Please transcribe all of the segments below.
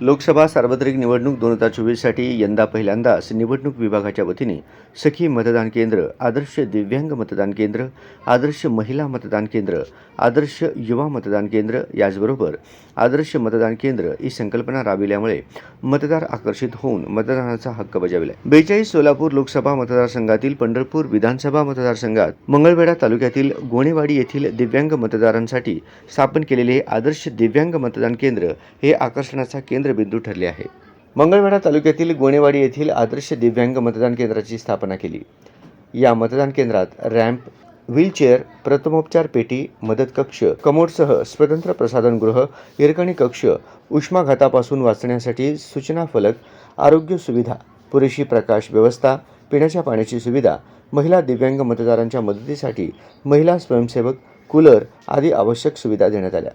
लोकसभा सार्वत्रिक निवडणूक दोन हजार चोवीससाठी यंदा पहिल्यांदाच निवडणूक विभागाच्या वतीने सखी मतदान केंद्र आदर्श दिव्यांग मतदान केंद्र आदर्श महिला मतदान केंद्र आदर्श युवा मतदान केंद्र याचबरोबर आदर्श मतदान केंद्र ही संकल्पना राबविल्यामुळे मतदार आकर्षित होऊन मतदानाचा हक्क बजावला बेचाळीस सोलापूर लोकसभा मतदारसंघातील पंढरपूर विधानसभा मतदारसंघात मंगळवेढा तालुक्यातील गोणेवाडी येथील दिव्यांग मतदारांसाठी स्थापन केलेले हे आदर्श दिव्यांग मतदान केंद्र हे आकर्षणाचा केंद्र केंद्रबिंदू ठरले आहे. मंगळवेढा तालुक्यातील गोणेवाडी येथील आदर्श दिव्यांग मतदान केंद्राची स्थापना केली. या मतदान केंद्रात रॅम्प व्हीलचेअर प्रथमोपचार पेटी मदत कक्ष कमोडसह स्वतंत्र प्रसाधनगृह हिरकणी कक्ष उष्माघातापासून वाचण्यासाठी सूचना फलक आरोग्य सुविधा पुरेशी प्रकाश व्यवस्था पिण्याच्या पाण्याची सुविधा महिला दिव्यांग मतदारांच्या मदतीसाठी महिला स्वयंसेवक कूलर आदी आवश्यक सुविधा देण्यात आल्या.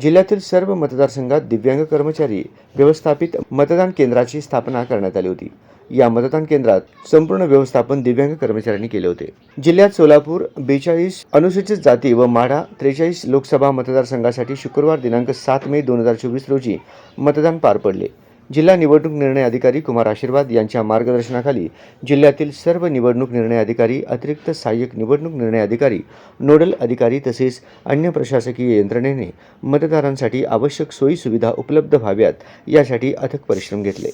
जिल्ह्यातील सर्व मतदारसंघात दिव्यांग कर्मचारी व्यवस्थापित मतदान केंद्राची स्थापना करण्यात आली होती. या मतदान केंद्रात संपूर्ण व्यवस्थापन दिव्यांग कर्मचाऱ्यांनी केले होते. जिल्ह्यात सोलापूर बेचाळीस अनुसूचित जाती व माढा त्रेचाळीस लोकसभा मतदारसंघासाठी शुक्रवार दिनांक सात मे दोन हजार चोवीस रोजी मतदान पार पडले. जिल्हा निवडणूक निर्णय अधिकारी कुमार आशीर्वाद यांच्या मार्गदर्शनाखाली जिल्ह्यातील सर्व निवडणूक निर्णय अधिकारी अतिरिक्त सहाय्यक निवडणूक निर्णय अधिकारी नोडल अधिकारी तसेच अन्य प्रशासकीय यंत्रणेने मतदारांसाठी आवश्यक सोयी सुविधा उपलब्ध व्हाव्यात यासाठी अथक परिश्रम घेतले.